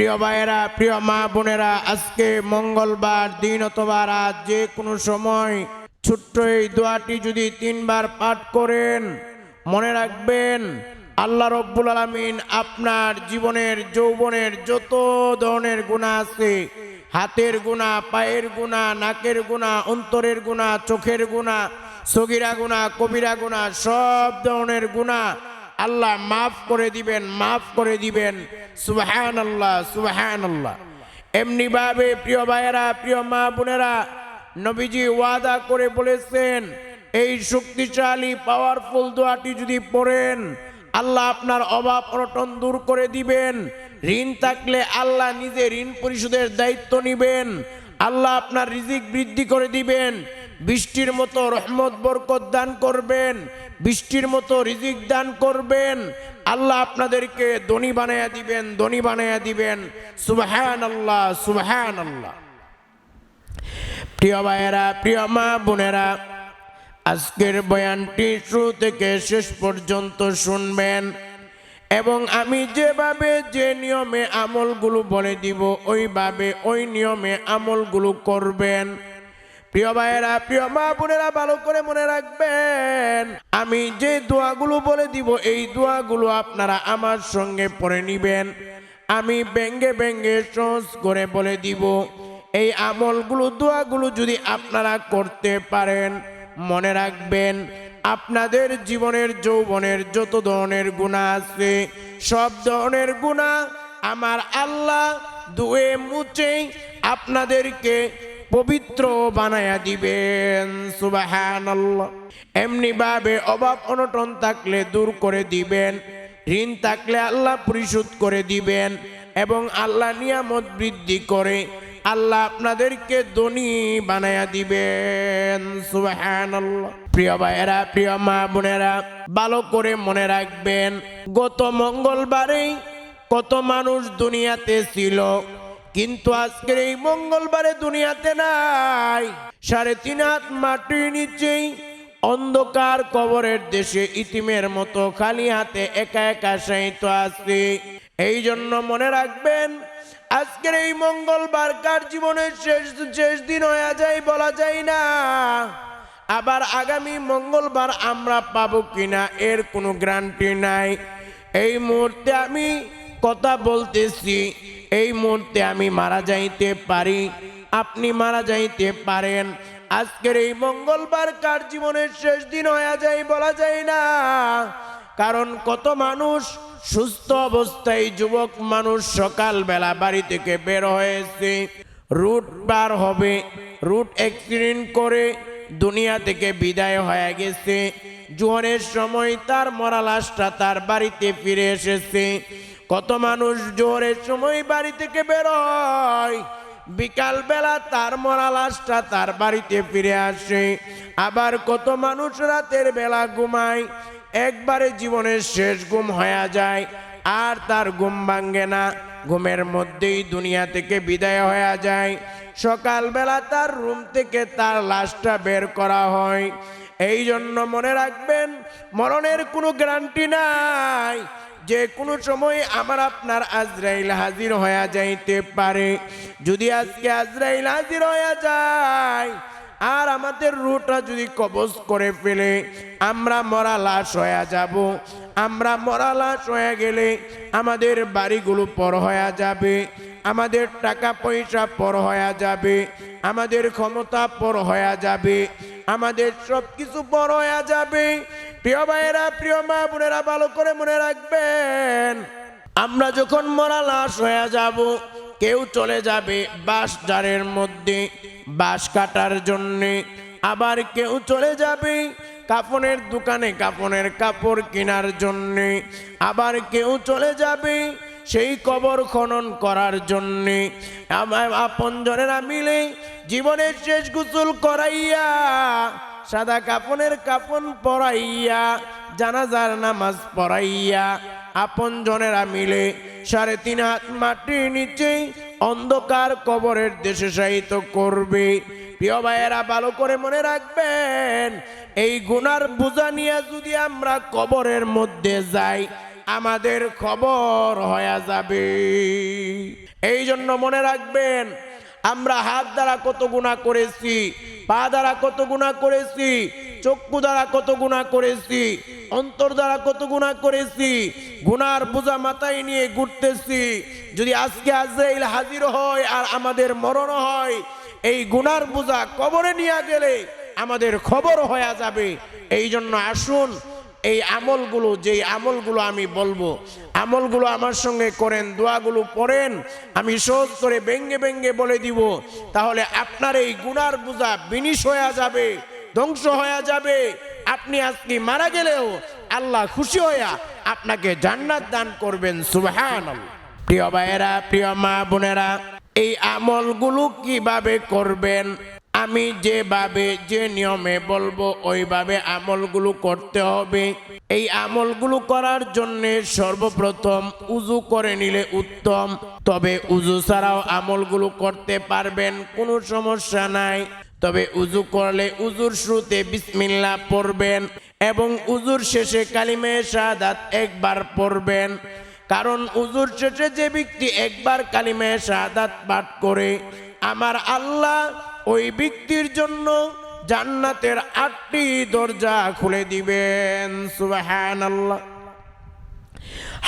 প্রিয় ভাইয়েরা, প্রিয় মা বোনেরা, আজকে মঙ্গলবার দিন অথবা রাত যে কোনো সময় ছোট্ট এই দোয়াটি যদি তিনবার পাঠ করেন, মনে রাখবেন আল্লাহ রব্বুল আলমিন আপনার জীবনের, যৌবনের যত ধরনের গুণা আছে, হাতের গুণা, পায়ের গুণা, নাকের গুণা, অন্তরের গুণা, চোখের গুণা, সগিরা গুণা, কবিরা গুণা, সব ধরনের গুণা আল্লাহ মাফ করে দিবেন, মাফ করে দিবেন। সুবাহান আল্লাহ সুবাহান আল্লাহ এমনি ভাবে প্রিয় ভাইয়েরা, প্রিয় মা বোনেরা, নবীজি ওয়াদা করে বলেছেন, এই শক্তিশালী পাওয়ারফুল দোয়াটি যদি পড়েন, আল্লাহ আপনার অভাব অনটন দূর করে দিবেন। ঋণ থাকলে আল্লাহ নিজে ঋণ পরিশোধের দায়িত্ব নিবেন। আল্লাহ আপনার রিজিক বৃদ্ধি করে দিবেন। বৃষ্টির মতো রহমত, বরকত দান করবেন। বৃষ্টির মতো রিজিক দান করবেন। আল্লাহ আপনাদেরকে ধনী বানাইয়া দিবেন, ধনী বানাইয়া দিবেন। সুবহান আল্লাহ সুবহান আল্লাহ প্রিয় ভাইয়েরা, প্রিয় মা বোনেরা, আজকের বয়ানটি শুরু থেকে শেষ পর্যন্ত শুনবেন। এবং আমি যেভাবে যে নিয়মে আমলগুলো বলে দিব, ওইভাবে ওই নিয়মে আমলগুলো করবেন। প্রিয় ভাইয়েরা, প্রিয় মা বোনেরা, ভালো করে মনে রাখবেন, আমি যে দোয়াগুলো বলে দিব, এই দোয়াগুলো আপনারা আমার সঙ্গে পড়ে নিবেন। আমি ব্যঙ্গে ব্যঙ্গে সহজ করে বলে দিব, এই আমলগুলো, দোয়াগুলো যদি আপনারা করতে পারেন, মনে রাখবেন। আপনাদের জীবনের, যৌবনের যত ধরনের গুণা আছে, সব ধরনের গুণা আমার আল্লাহ দুয়ে মুচেই আপনাদেরকে পবিত্র বানায়া দিবেন। সুবাহান এমনি ভাবে অভাব অনটন থাকলে দূর করে দিবেন, ঋণ থাকলে আল্লাহ পরিশোধ করে দিবেন এবং আল্লাহ নিয়ামত বৃদ্ধি করে আল্লাহ আপনাদেরকে ধনী বানায়া দিবেন সুবাহান প্রিয় ভাইয়েরা, প্রিয় মা বোনেরা, ভালো করে মনে রাখবেন, গত মঙ্গলবারেই কত মানুষ দুনিয়াতে ছিল, কিন্তু আজকের এই মঙ্গলবারে দুনিয়াতে নাই। সাড়ে তিন হাত মাটির নিচেই অন্ধকার কবরের দেশে ইতিমের মতো খালি হাতে একা একা সাহিত্য আছে। এই জন্য মনে রাখবেন আজকের এই মঙ্গলবার কার জীবনের শেষ শেষ দিন হয়ে যায় বলা যায় না? আবার আগামী মঙ্গলবার আমরা পাবো কিনা এর কোনো গ্যারান্টি নাই। এই মুহূর্তে আমি কথা বলতেছি, এই মুহূর্তে আমি মারা যাইতে পারি, আপনি মারা যাইতে পারেন। আজকের এই মঙ্গলবার কার জীবনের শেষ দিন হয়ে যায় বলা যায় না। কারণ কত মানুষ সুস্থ অবস্থায় যুবক মানুষ সকালবেলা বাড়ি থেকে বের হয়েছে। রুট পার হবে। রুট অ্যাক্সিডেন্ট করে দুনিয়া থেকে বিদায় হয়ে গেছে। জোহরের সময় তার মরা লাশটা তার বাড়িতে ফিরে এসেছে। কত মানুষ জোহরের সময় বাড়ি থেকে বেরোয় বিকাল বেলা তার মরা লাশটা তার বাড়িতে ফিরে আসে। আবার কত মানুষ রাতের বেলা ঘুমায়। একবারে জীবনের শেষ ঘুম হয়ে যায়, আর তার ঘুম ভাঙ্গে না। ঘুমের মধ্যেই দুনিয়া থেকে বিদায় হয়ে যায়। সকালবেলা তার রুম থেকে তার লাশটা বের করা হয়। এই জন্য মনে রাখবেন, মরণের কোনো গ্যারান্টি নাই। যে কোনো সময় আমার আপনার আজরাইল হাজির হয়ে যাইতে পারে। যদি আজকে আজরাইল হাজির হয়ে যায় আর আমাদের রুটা যদি কবজ করে ফেলে, আমরা মরা লাশ হয়ে যাব। আমরা মরা লাশ হয়ে গেলে আমাদের বাড়িগুলো পর হয়ে যাবে, আমাদের টাকা পয়সা পর হয়ে যাবে, আমাদের ক্ষমতা পর হয়ে যাবে, আমাদের সব কিছু পর হয়ে যাবে। প্রিয় ভাইয়েরা, প্রিয় মা বোনেরা, ভালো করে মনে রাখবেন, আমরা যখন মরা লাশ হয়ে যাব, কেউ চলে যাবে বাস জারের মধ্যে। বাঁশ কাটার জন্যে আবার কেউ চলে যাবে কাপনের দোকানে কাপনের কাপড় কেনার জন্যে। আবার কেউ চলে যাবে সেই কবর খনন করার জন্যে। আপনজনেরা মিলে জীবনের শেষ গোসল করাইয়া, সাদা কাপনের কাপন পরাইয়া, জানাজার নামাজ পড়াইয়া আপন জনেরা মিলে সাড়ে তিন হাত মাটির নিচে অন্ধকার কবরের দেশে সাহিত্য করবে। প্রিয় ভাইয়েরা, ভালো করে মনে রাখবেন, এই গুনার বোঝা নিয়ে যদি আমরা কবরের মধ্যে যাই, আমাদের খবর হয়ে যাবে। এই জন্য মনে রাখবেন, আমরা হাত দ্বারা কত গুণা করেছি, পা দ্বারা কত গুণা করেছি চক্ষু দ্বারা কত গুণা করেছি, অন্তর দ্বারা কত গুণা করেছি, গুনার বোঝা মাথায় নিয়ে ঘুরতেছি। যদি আজকে আজরাইল হাজির হয় আর আমাদের মরণ হয়, এই গুনার বোঝা কবরে নিয়ে গেলে আমাদের খবর হয়ে যাবে। এই জন্য আসুন, এই আমলগুলো, যেই আমলগুলো আমি বলব, আমলগুলো আমার সঙ্গে করেন, দোয়াগুলো পড়েন, আমি সহজ করে ব্যঙ্গে ব্যঙ্গে বলে দিব, তাহলে আপনার এই গুনার বোঝা বিনিশ হয়ে যাবে। ধ্বংস হয়ে যাবে। আপনি আজকে মারা গেলেও আল্লাহ খুশি হইয়া আপনাকে জান্নাত দান করবেন সুবহান প্রিয় ভাইয়েরা, প্রিয় মা বোনেরা, এই আমলগুলো কীভাবে করবেন? আমি যেভাবে, যে নিয়মে বলব, ওইভাবে আমলগুলো করতে হবে। এই আমলগুলো করার জন্য সর্বপ্রথম উজু করে নিলে উত্তম। তবে উজু ছাড়াও আমলগুলো করতে পারবেন, কোনো সমস্যা নাই। তবে উজু করলে উজুর শুরুতে বিসমিল্লাহ পড়বেন এবং উজুর শেষে কালিমে শাহাদাত একবার পড়বেন। কারণ উজুর শেষে যে ব্যক্তি একবার কালিমে শাহাদাত পাঠ করে, আমার আল্লাহ ওই ব্যক্তির জন্য জান্নাতের আটটি দরজা খুলে দিবেন। সুবাহান আল্লাহ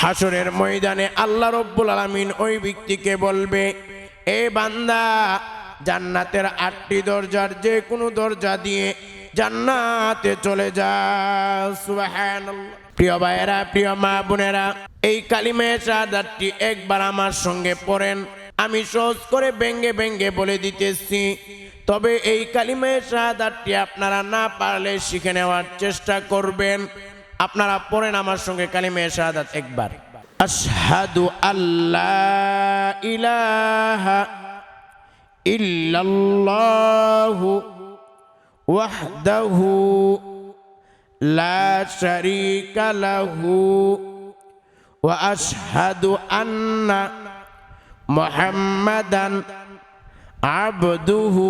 হাসরের ময়দানে আল্লাহ রব্বুল আলমিন ওই ব্যক্তিকে বলবে, এ বান্দা জান্নাতের আটটি দরজার যে কোনো দরজা দিয়ে জান্নাতে চলে যা প্রিয় ভাইয়েরা, প্রিয় মা বোনেরা, এই কালিমে শাহাদাতটি একবার আমার সঙ্গে পড়েন। আমি সহজ করে ব্যঙ্গে ব্যঙ্গে বলে দিতেছি। তবে এই কালিমে শাহাদাতটি আপনারা না পারলে শিখে নেওয়ার চেষ্টা করবেন। আপনারা পড়েন আমার সঙ্গে কালিমে শাহাদাত একবার। আশহাদু আল্লাহ ইলাহা ওয়াহদাহু লা শারীকা লাহু ওয়া আশহাদু আন্না মুহাম্মাদান আবদুহু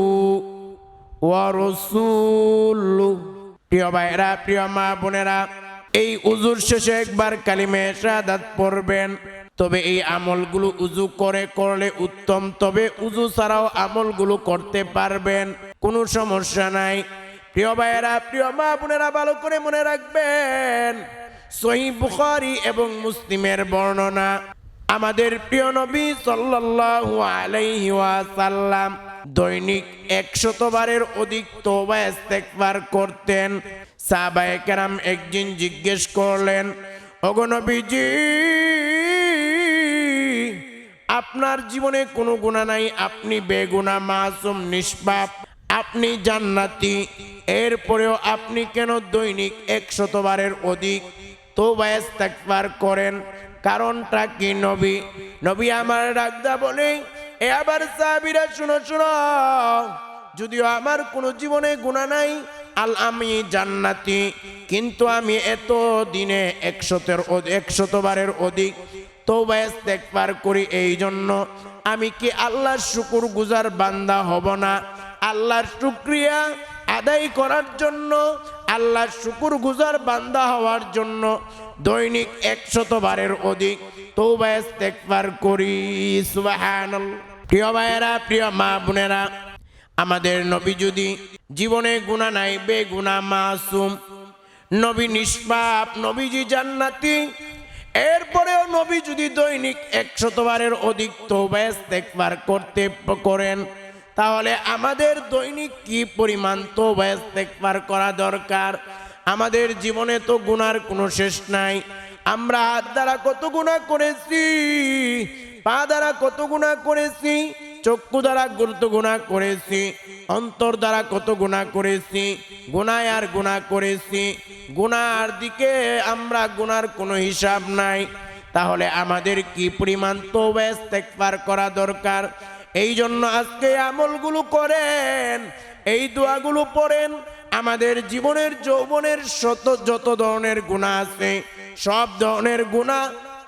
ওয়া রাসূলুহু। প্রিয় ভাইরা প্রিয় মা বোনেরা, এই উজুর শেষে একবার কালিমে শাহাদাত পড়বেন। তবে এই আমলগুলো উজু করে করলে উত্তম, তবে উজু ছাড়াও আমলগুলো করতে পারবেন, কোনো সমস্যা নাই। প্রিয় ভাইয়েরা, প্রিয় মা বোনেরা, ভালো করে মনে রাখবেন, সহি বুখারি এবং মুসলিমের বর্ণনা। আমাদের প্রিয় নবী সাল্লাল্লাহু আলাইহি ওয়াসাল্লাম দৈনিক একশতবারের অধিক ইস্তেগফার করতেন। সাহাবায়ে কেরাম একদিন জিজ্ঞেস করলেন, ওগো নবীজি আপনার জীবনে কোনো গুণা নাই, আপনি বেগুনা, মাসুম, নিষ্পাপ, আপনি জান্নাতি। এরপরেও আপনি কেন দৈনিক একশতবারের অধিক তো ইস্তেগফার করেন? কারণটা কি নবী? নবী আমার ডাকদা বলে, এ আবার সাহাবীরা, শুনো শুনো। যদিও আমার কোনো জীবনে গুণা নাই, আল আমি জান্নাতি। কিন্তু আমি এত দিনে একশতের একশতবারের অধিক তৌবা ইস্তেগফার করি এই জন্য আমি কি আল্লাহর শুকুর গুজার বান্দা হব না? আল্লাহর শুক্রিয়া আদায় করার জন্য, আল্লাহর শুকুর গুজার বান্দা হওয়ার জন্য দৈনিক একশতবারের অধিক তৌবা ইস্তেগফার করি। সুবহানাল্লাহ প্রিয় ভাইয়েরা, প্রিয় মা বোনেরা, আমাদের নবী যদি জীবনে গুণা নাই বেগুনা মাসুম, নবী নিষ্পাপ, নবীজি জান্নাতি এরপরেও নবী যদি দৈনিক একশতবারের অধিক তোবাস দেখবার করতে করেন, তাহলে আমাদের দৈনিক কি পরিমাণ তোবাস দেখবার করা দরকার? আমাদের জীবনে তো গুনার কোনো শেষ নাই। আমরা হাত দ্বারা কত গুণা করেছি, পা দ্বারা কত গুণা করেছি চক্ষু দ্বারা গুরুত্ব গুণা করেছি, অন্তর দ্বারা কত গুণা করেছি, গুণায় আর গুণা করেছি, গুণার দিকে আমরা গুনার কোনো হিসাব নাই। তাহলে আমাদের কি পরিমাণ তো ইস্তেগফার করা দরকার? এই জন্য আজকে আমলগুলো করেন, এই দোয়াগুলো পড়েন। আমাদের জীবনের যৌবনের শত, যত ধরনের গুণা আছে, সব ধরনের গুণা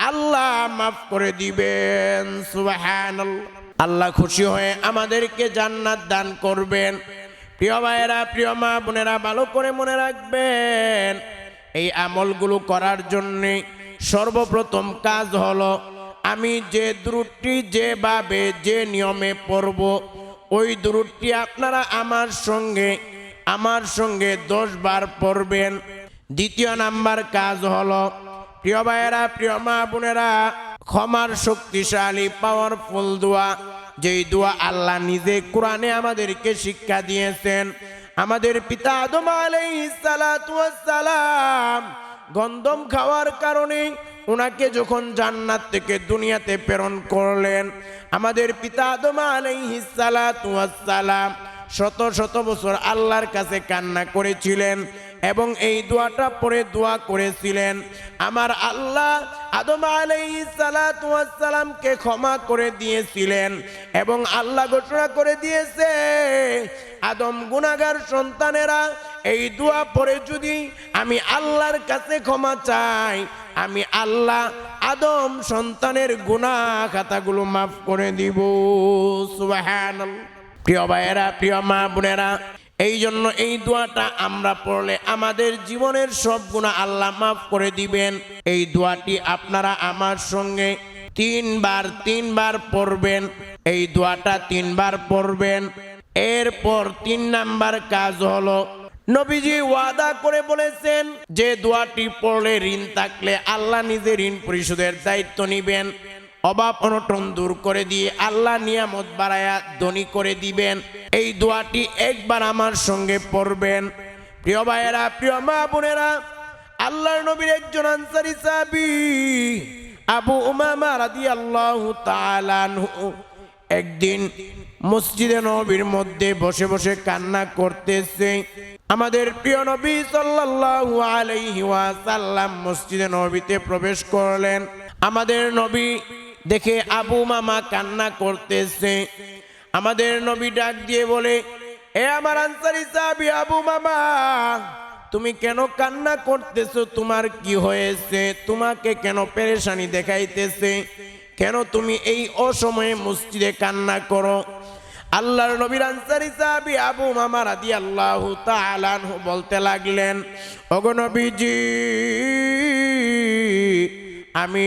আল্লাহ মাফ করে দিবেন, সুবহানাল্লাহ। আল্লাহ খুশি হয়ে আমাদেরকে জান্নাত দান করবেন। প্রিয় ভাইয়েরা, প্রিয় মা বোনেরা, ভালো করে মনে রাখবেন, এই আমলগুলো করার জন্যে সর্বপ্রথম কাজ হলো, আমি যে দ্রুটটি যেভাবে যে নিয়মে পড়ব, ওই দ্রুটটি আপনারা আমার সঙ্গে আমার সঙ্গে দশ বার পড়বেন। দ্বিতীয় নাম্বার কাজ হলো প্রিয় ভাইয়েরা, প্রিয় মা বোনেরা, ক্ষমার শক্তিশালী পাওয়ারফুল দোয়া, যেই দোয়া আল্লাহ নিজে কোরআনে আমাদেরকে শিক্ষা দিয়েছেন। আমাদের পিতা আদম আলাইহিসসালাম গন্ধম খাওয়ার কারণে ওনাকে যখন জান্নাত থেকে দুনিয়াতে প্রেরণ করলেন, আমাদের পিতা আদম আলাইহিসসালাম শত শত বছর আল্লাহর কাছে কান্না করেছিলেন এবং এই দোয়াটা পরে দোয়া করেছিলেন। আমার আল্লাহ আদম আলাইসালামকে ক্ষমা করে দিয়েছিলেন এবং আল্লাহ ঘোষণা করে দিয়েছে, আদম গুনাগার সন্তানেরা, এই দোয়া পরে যদি আমি আল্লাহর কাছে ক্ষমা চাই, আমি আল্লাহ আদম সন্তানের গুনাহ খাতাগুলো মাফ করে দিব। সুবহানাল্লাহ। প্রিয় ভাইয়েরা, প্রিয় মা বোনেরা, এই জন্য এই দোয়াটা আমরা পড়লে আমাদের জীবনের সব গুণা আল্লাহ মাফ করে দিবেন। এই দোয়াটি আপনারা আমার সঙ্গে তিনবার তিনবার পড়বেন। এই দোয়াটা তিনবার পড়বেন। এরপর তিন নাম্বার কাজ হলো, নবীজি ওয়াদা করে বলেছেন, যে দোয়াটি পড়লে ঋণ থাকলে আল্লাহ নিজে ঋণ পরিশোধের দায়িত্ব নিবেন। অভাব অনটন দূর করে দিয়ে আল্লাহ নিয়ামত বাড়ায়া ধনী করে দিবেন। এই দোয়াটি একবার আমার সঙ্গে পড়বেন। প্রিয় ভাইয়েরা, প্রিয় মা বোনেরা, আল্লাহর নবীর একজন আনসারি সাবি আবু উমামা রাদি আল্লাহ একদিন মসজিদে নবীর মধ্যে বসে বসে কান্না করতেছে। আমাদের প্রিয় নবী সাল্লাল্লাহু আলাইহি ওয়াসাল্লাম মসজিদে নবীতে প্রবেশ করলেন। আমাদের নবী দেখে আবু মামা কান্না করতেছে। আমাদের নবী ডাক দিয়ে বলে, এ আমার আনসারি সাহাবী আবু মামা, তুমি কেন কান্না করতেছো? তোমার কি হয়েছে? তোমাকে কেন পেরেশানি দেখাইতেছে? কেন তুমি এই অসময়ে মসজিদে কান্না করো? আল্লাহর নবীর আনসারি সাহাবী আবু মামা রাদিয়াল্লাহু তাআলা আনহু বলতে লাগলেন, ওগো নবীজি, আমি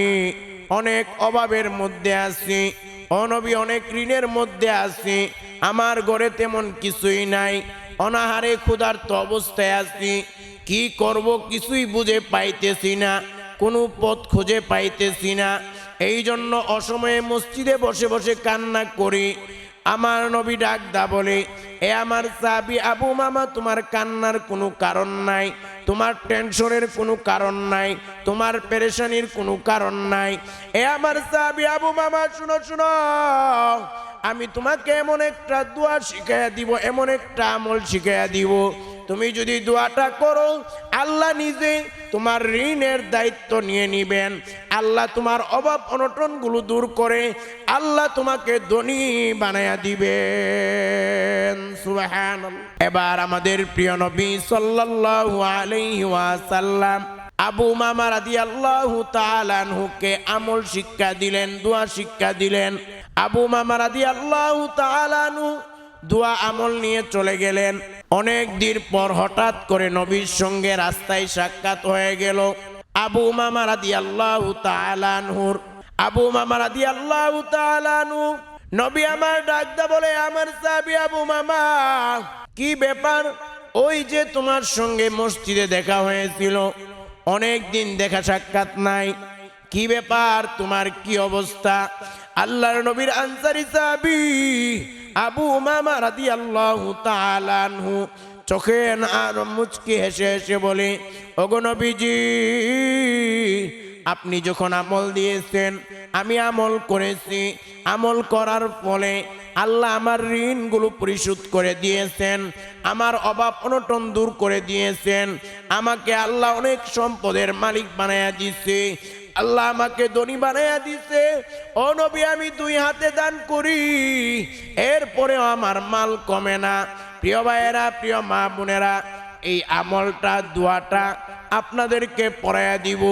অনেক অভাবের মধ্যে আছি। অনবী অনেক ঋণের মধ্যে আছি। আমার ঘরে তেমন কিছুই নাই। অনাহারে ক্ষুধার্ত অবস্থায় আছি। কি করব কিছুই বুঝে পাইতেছি না। কোনো পথ খুঁজে পাইতেছি না। এই জন্য অসময়ে মসজিদে বসে বসে কান্না করি। আমার নবী ডাক দা বলে, এ আমার সাবি আবু মামা তোমার কান্নার কোনো কারণ নাই, তোমার টেনশনের কোনো কারণ নাই, তোমার পেরেশানির কোনো কারণ নাই। এ আমার সাবি আবু মামা শুনো শুনো, আমি তোমাকে এমন একটা দোয়া শিখাইয়া দিব, এমন একটা আমল শিখাইয়া দিব তুমি যদি দোয়াটা করো, আল্লাহ নিজে তোমার ঋণের দায়িত্ব নিয়ে নিবেন। আল্লাহ তোমার অভাব অনটনগুলো দূর করে, আল্লাহ তোমাকে ধনী বানায়া দিবেন। এবার আমাদের প্রিয় নবী সাল্লাল্লাহু আলাইহি ওয়াসাল্লাম আবু মামা রাদিয়াল্লাহু তাআলা আনহুকে আমল শিক্ষা দিলেন, দোয়া শিক্ষা দিলেন। আবু মামা রাদিয়াল্লাহু তাআলা আনহু দোয়া আমল নিয়ে চলে গেলেন। অনেক দিন পর হঠাৎ করে নবীর সঙ্গে রাস্তায় সাক্ষাৎ হয়ে গেল আবু মামা রাদি আল্লাহ তালানহুর আবু মামা রাদি আল্লাহ তালানহু নবী আমার ডাকদা বলে, আমার সাবি আবু মামা কি ব্যাপার? ওই যে তোমার সঙ্গে মসজিদে দেখা হয়েছিল। অনেক দিন দেখা সাক্ষাৎ নাই। কি ব্যাপার? তোমার কি অবস্থা? আল্লাহর নবীর আনসারি সাহাবি আবু উমামা রাদিয়াল্লাহু তাআলা আনহু চোখে আর মুচকি হেসে হেসে বলে, ওগো নবীজি, আপনি যখন আমল দিয়েছেন, আমি আমল করেছি। আমল করার ফলে আল্লাহ আমার ঋণগুলো পরিশোধ করে দিয়েছেন, আমার অভাব অনটন দূর করে দিয়েছেন, আমাকে আল্লাহ অনেক সম্পদের মালিক বানায়া দিছে আল্লাহ আমাকে ধনী বানাইয়া দিছে। ও নবী, আমি দুই হাতে দান করি। এরপরেও আমার মাল কমে না। প্রিয় ভাইয়েরা, প্রিয় মা বোনেরা, এই আমলটা, দোয়াটা আপনাদেরকে পড়াইয়া দিব।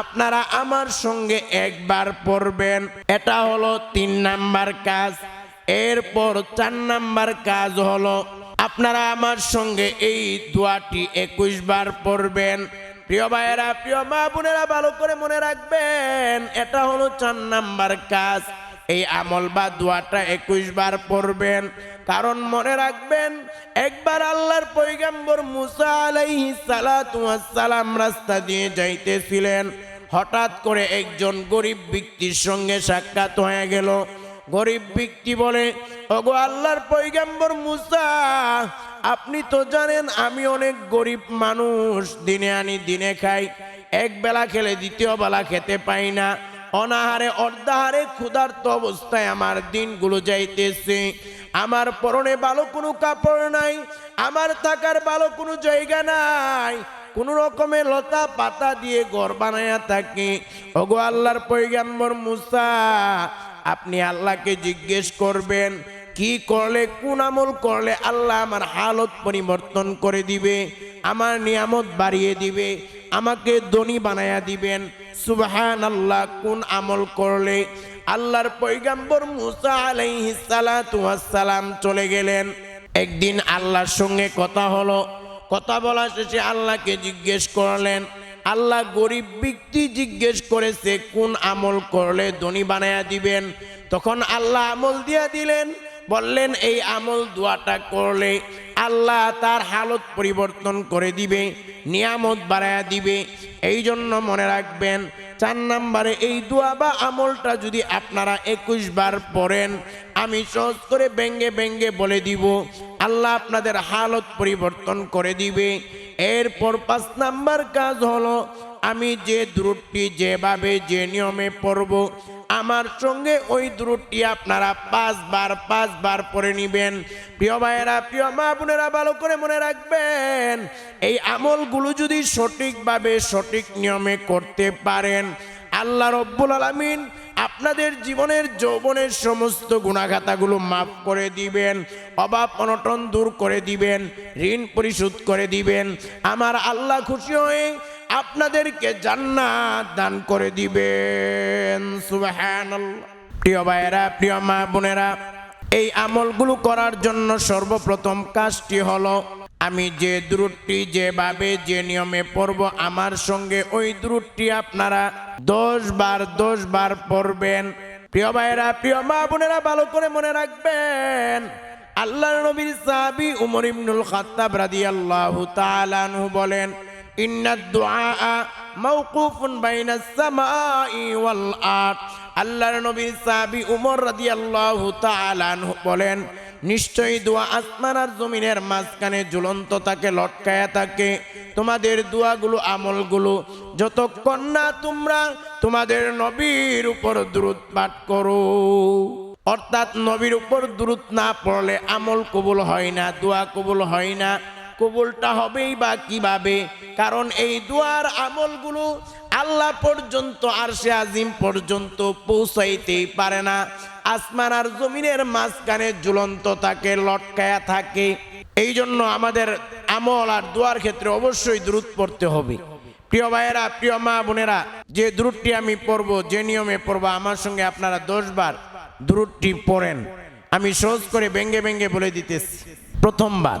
আপনারা আমার সঙ্গে একবার পড়বেন। এটা হলো তিন নাম্বার কাজ। এরপর চার নাম্বার কাজ হলো, আপনারা আমার সঙ্গে এই দোয়াটি একুশ বার পড়বেন। প্রিয় ভাইয়েরা, প্রিয় মা বোনেরা, ভালো করে মনে রাখবেন, এটা হলো চার নাম্বার কাজ। এই আমল বা দোয়াটা একুশ বার পড়বেন। কারণ মনে রাখবেন, একবার আল্লাহর পৈগম্বর মুসা ওয়াস সালাম রাস্তা দিয়ে যাইতেছিলেন। হঠাৎ করে একজন গরিব ব্যক্তির সঙ্গে সাক্ষাৎ হয়ে গেল। গরিব ব্যক্তি বলে, ওগো আল্লাহর পৈগম্বর মুসা আপনি তো জানেন আমি অনেক গরিব মানুষ, দিনে আনি, দিনে খাই। এক বেলা খেলে দ্বিতীয় বেলা খেতে পাই না। অনাহারে, অর্ধাহারে ক্ষুধার্ত অবস্থায় আমার দিনগুলো যাইতেছে। আমার পরনে ভালো কোনো কাপড় নাই, আমার থাকার ভালো কোনো জায়গা নাই। কোন রকমের লতা পাতা দিয়ে ঘর বানায়া থাকি। ওগো আল্লাহর পৈগম্বর মুসা, আপনি আল্লাহকে জিজ্ঞেস করবেন কি করলে, কোন আমল করলে আল্লাহ আমার হালত পরিবর্তন করে দিবে, আমার নিয়ামত বাড়িয়ে দিবে, আমাকে ধনী বানায়া দিবেন? সুবহান আল্লাহ কোন আমল করলে আল্লাহর পৈগম্বর মুসা আলাইহিস সালাতু ওয়াস সালাম চলে গেলেন। একদিন আল্লাহর সঙ্গে কথা হলো, কথা বলা শেষে আল্লাহকে জিজ্ঞেস করলেন, আল্লাহ গরিব ব্যক্তি জিজ্ঞেস করেছে, কোন আমল করলে ধনী বানায়া দিবেন? তখন আল্লাহ আমল দিয়া দিলেন বললেন, এই আমল দোয়াটা করলে আল্লাহ তার হালত পরিবর্তন করে দিবে, নিয়ামত বাড়ায়া দিবে। এই জন্য মনে রাখবেন, চার নাম্বারে এই দোয়া বা আমলটা যদি আপনারা একুশ বার পড়েন, আমি সহজ করে ব্যঙ্গে ব্যঙ্গে বলে দিব, আল্লাহ আপনাদের হালত পরিবর্তন করে দিবে। এরপর পাঁচ নাম্বার কাজ হলো আমি যে দ্রুটটি যেভাবে যে নিয়মে পড়ব, আমার সঙ্গে ওই দ্রুটটি আপনারা পাঁচবার পাঁচবার পরে নিবেন। প্রিয় ভাইয়েরা, প্রিয় মা বোনেরা, ভালো করে মনে রাখবেন, এই আমলগুলো যদি সঠিকভাবে সঠিক নিয়মে করতে পারেন, আল্লাহ রব্বুল আলমিন আপনাদের জীবনের যৌবনের সমস্ত গুণাঘাতাগুলো মাফ করে দিবেন, অভাব অনটন দূর করে দিবেন, ঋণ পরিশোধ করে দিবেন। আমার আল্লাহ খুশি হয়ে আপনাদেরকে জান্নাত দান করে দিবেন। প্রিয় ভাইয়েরা, প্রিয় মা বোনেরা, এই আমলগুলো করার জন্য সর্বপ্রথম কাজটি হলো, আমি যে দ্রুটটি যেভাবে যে নিয়মে পড়ব, আমার সঙ্গে ওই দ্রুটটি আপনারা দশ বার দশ বার পড়বেন। প্রিয় ভাইয়েরা, প্রিয় মা বোনেরা, ভালো করে মনে রাখবেন আল্লাহ নবীর সাহাবি উমর ইবনুল খাত্তাব রাদিয়াল্লাহু তাআলা আনহু বলেন বলেন, নিশ্চয়ই দোয়া আসমান আর জমিনের মাঝখানে ঝুলন্ত থাকে, লটকায়া থাকে। তোমাদের দোয়াগুলো, আমলগুলো যতক্ষণ না তোমরা তোমাদের নবীর উপর দ্রুত পাঠ করো। অর্থাৎ নবীর উপর দ্রুত না পড়লে আমল কবুল হয় না, দোয়া কবুল হয় না। কবুলটা হবেই বা কীভাবে? কারণ এই দুয়ার আমলগুলো আল্লাহ পর্যন্ত আর সে আজিম পর্যন্ত পৌঁছাইতেই পারে না। আসমান আর জমিনের মাঝখানে ঝুলন্ত থাকে, লটকায়া থাকে। এই জন্য আমাদের আমল আর দোয়ার ক্ষেত্রে অবশ্যই দ্রুত পড়তে হবে। প্রিয় ভাইয়েরা, প্রিয় মা বোনেরা, যে দ্রুতটি আমি পড়ব, যে নিয়মে পড়ব, আমার সঙ্গে আপনারা দশবার দ্রুতটি পড়েন। আমি সহজ করে ব্যঙ্গে ব্যঙ্গে বলে দিতেছি। প্রথমবার।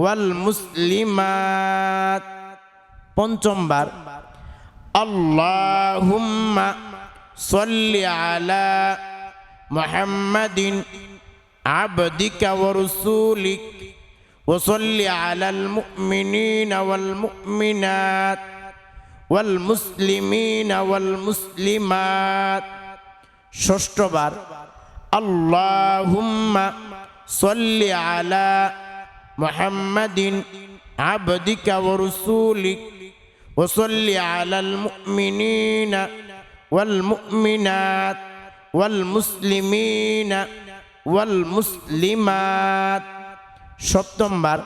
ওয়াল মুসলিমাত। পঞ্চমবার আল্লাহুম্মা সল্লি আলা মুহাম্মাদিন আবদিকা ওয়া রাসূলিক ওয়া সল্লি আলাল মুমিনিনা ওয়াল মুমিনাত ওয়াল মুসলিমিনা ওয়াল মুসলিমাত। ষষ্ঠবার আল্লাহুম্মা সল্লি আলা محمد عبدك ورسولك وصل على المؤمنين والمؤمنات والمسلمين والمسلمات সপ্তমবার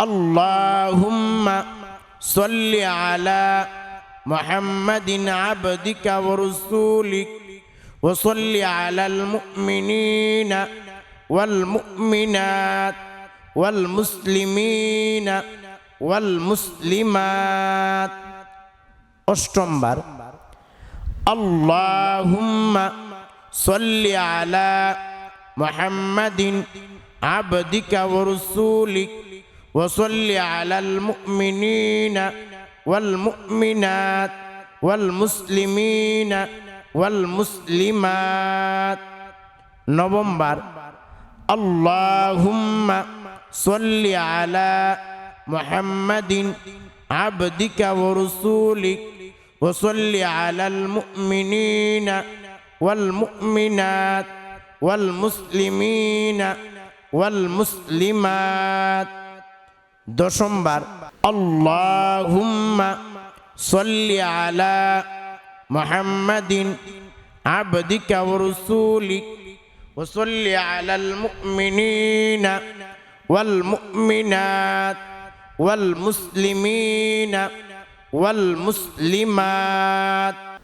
اللهم صل على محمد عبدك ورسولك وصل على المؤمنين والمؤمنات والمسلمين والمسلمات অষ্টমবার اللهم صل على محمد عبدك ورسولك وصل على المؤمنين والمؤمنات والمسلمين والمسلمات نوفمبر اللهم صل على محمد عبدك ورسولك وصل على المؤمنين والمؤمنات والمسلمين والمسلمات. دشمبر اللهم صل على محمد عبدك ورسولك وصل على المؤمنين والمؤمنات والمسلمين والمسلمات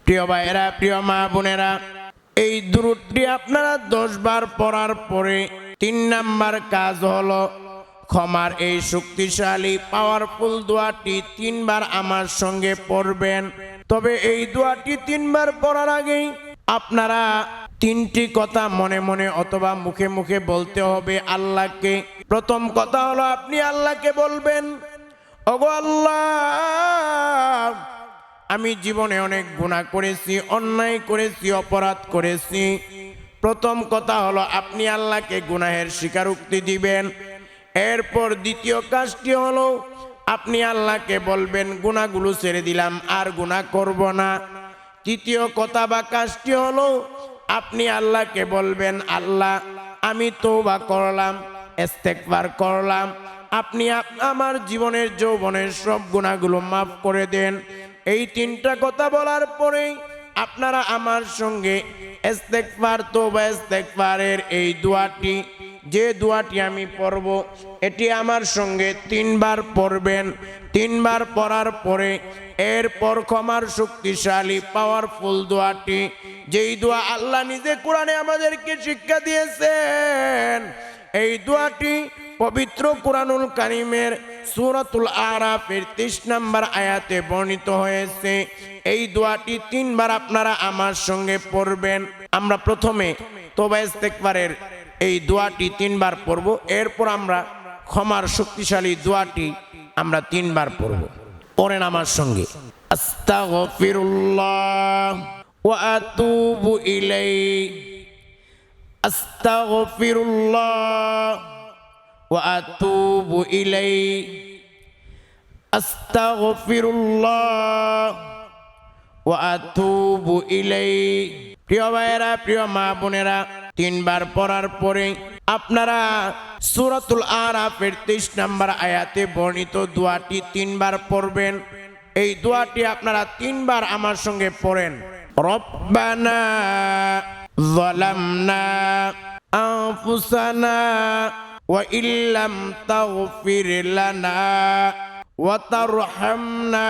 প্রিয় ভাইয়েরা প্রিয় মা বোনেরা এই দূরটি আপনারা দশ বার পড়ার পরে তিন নাম্বার কাজ হলো ক্ষমার এই শক্তিশালী পাওয়ারফুল দোয়াটি তিনবার আমার সঙ্গে পড়বেন তবে এই দোয়াটি তিনবার পড়ার আগেই আপনারা তিনটি কথা মনে মনে অথবা মুখে মুখে বলতে হবে আল্লাহকে। প্রথম কথা হলো, আপনি আল্লাহকে বলবেন, ওগো আল্লাহ, আমি জীবনে অনেক গুণা করেছি, অন্যায় করেছি, অপরাধ করেছি। প্রথম কথা হলো, আপনি আল্লাহকে গুনাহের স্বীকারোক্তি দিবেন। এরপর দ্বিতীয় কাজটি হলো, আপনি আল্লাহকে বলবেন গুণাগুলো ছেড়ে দিলাম, আর গুণা করব না। তৃতীয় কথা বা কাজটি হলো, আপনি আল্লাহকে বলবেন, আল্লাহ, আমি তৌবা করলাম ইস্তেকবার করলাম। আপনি আমার জীবনের যৌবনের সব গুণাগুলো মাফ করে দেন। এই তিনটা কথা বলার পরেই আপনারা আমার সঙ্গে ইস্তেকবার তৌবা ইস্তেকবারের এই দোয়াটি যে দোয়াটি আমি পড়ব, এটি আমার সঙ্গে তিনবার পড়বেন। তিনবার পড়ার পরে এরপর ক্ষমার শক্তিশালী পাওয়ারফুল দোয়াটি। যেই দোয়া আল্লাহ নিজে কোরআনে আমাদেরকে শিক্ষা দিয়েছেন, এই দোয়াটি পবিত্র কোরআনুল কারিমের সুরাতুল আরাফের তেইশ নম্বর আয়াতে বর্ণিত হয়েছে। এই দোয়াটি তিনবার আপনারা আমার সঙ্গে পড়বেন। আমরা প্রথমে তোবা ইস্তেকবারের এই দোয়াটি তিনবার পড়ব। এরপর আমরা ক্ষমার শক্তিশালী দোয়াটি আমরা তিনবার পড়ব। পড়েন আমার সঙ্গে। ওয়া আতুবু প্রিয় ভাইয়েরা, প্রিয় মা বোনেরা তিনবার পড়ার পরে আপনারা সূরাতুল আরাফের 23 নম্বর আয়াতে বর্ণিত দোয়াটি তিনবার পড়বেন এই দোয়াটি আপনারা তিনবার আমার সঙ্গে পড়েন রব্বানা ظلمنا أنفسنا وإن لم تغفر لنا وترحمنا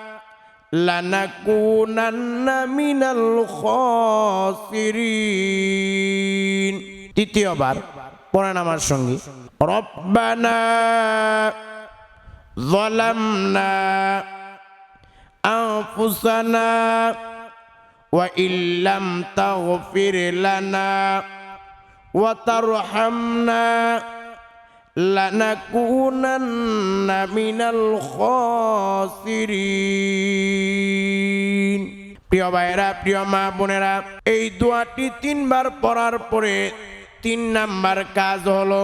لنكونن من الخاسرين তৃতীয়বার পড়েন আমার সঙ্গে রব্বানা ظلمنا أنفسنا وإن لم تغفر لنا وترحمنا لنكونن من الخاسرين প্রিয় ভাইয়েরা প্রিয় মা বোনেরা এই দোয়াটি তিনবার পড়ার পরে তিন নাম্বার কাজ হলো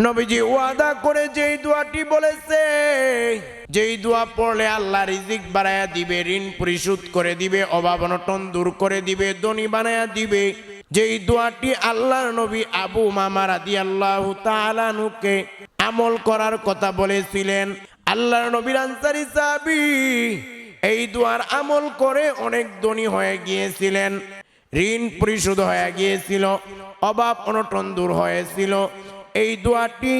নবীজি ওয়াদা করে যেই দোয়াটি বলেছে যেই দোয়া পড়লে আল্লাহ রিজিক বাড়ায়া দিবে ঋণ পরিশোধ করে দিবে অভাব অনটন দূর করে দিবে ধনী বানায়া দিবে যেই দোয়াটি আল্লাহর নবী আবু মামা রাদি আল্লাহ তালানুকে আমল করার কথা বলেছিলেন, আল্লাহর নবীর আনসারি সাবি এই দোয়ার আমল করে অনেক ধনী হয়ে গিয়েছিলেন, ঋণ পরিশোধ হয়ে গিয়েছিল, অভাব অনটন দূর হয়েছিল। এই দোয়াটি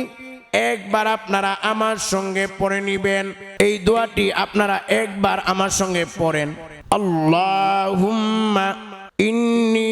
একবার আপনারা আমার সঙ্গে পড়ে নিবেন, এই দোয়াটি আপনারা একবার আমার সঙ্গে পড়েন। আল্লাহুম্মা ইন্নি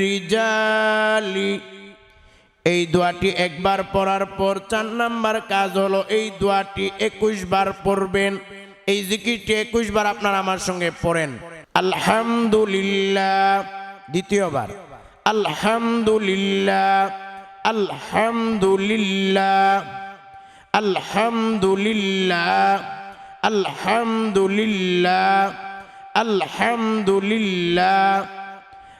রিজালি। এই দোয়াটি একবার পড়ার পর চার নাম্বার কাজ হলো এই দোয়াটি একুশ বার পড়বেন। এই জিকিরটি একুশ বার আপনার আমার সঙ্গে পড়েন। আলহামদুলিল্লাহ। দ্বিতীয়বার আলহামদুলিল্লাহ। আলহামদুলিল্লাহ। আলহামদুলিল্লাহ। আলহামদুলিল্লাহ। আলহামদুলিল্লাহ।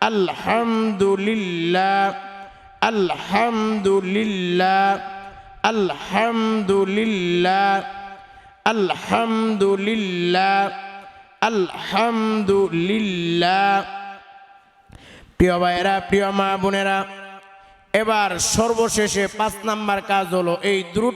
আলহামদুলিল্লাহ আলহামদুলিল্লাহ আলহামদুলিল্লাহ আলহামদুলিল্লাহ আলহামদুলিল্লাহ। প্রিয় ভাইয়েরা, প্রিয় মা বোনেরা, এবার সর্বশেষে পাঁচ নাম্বার কাজ হলো এই দ্রুত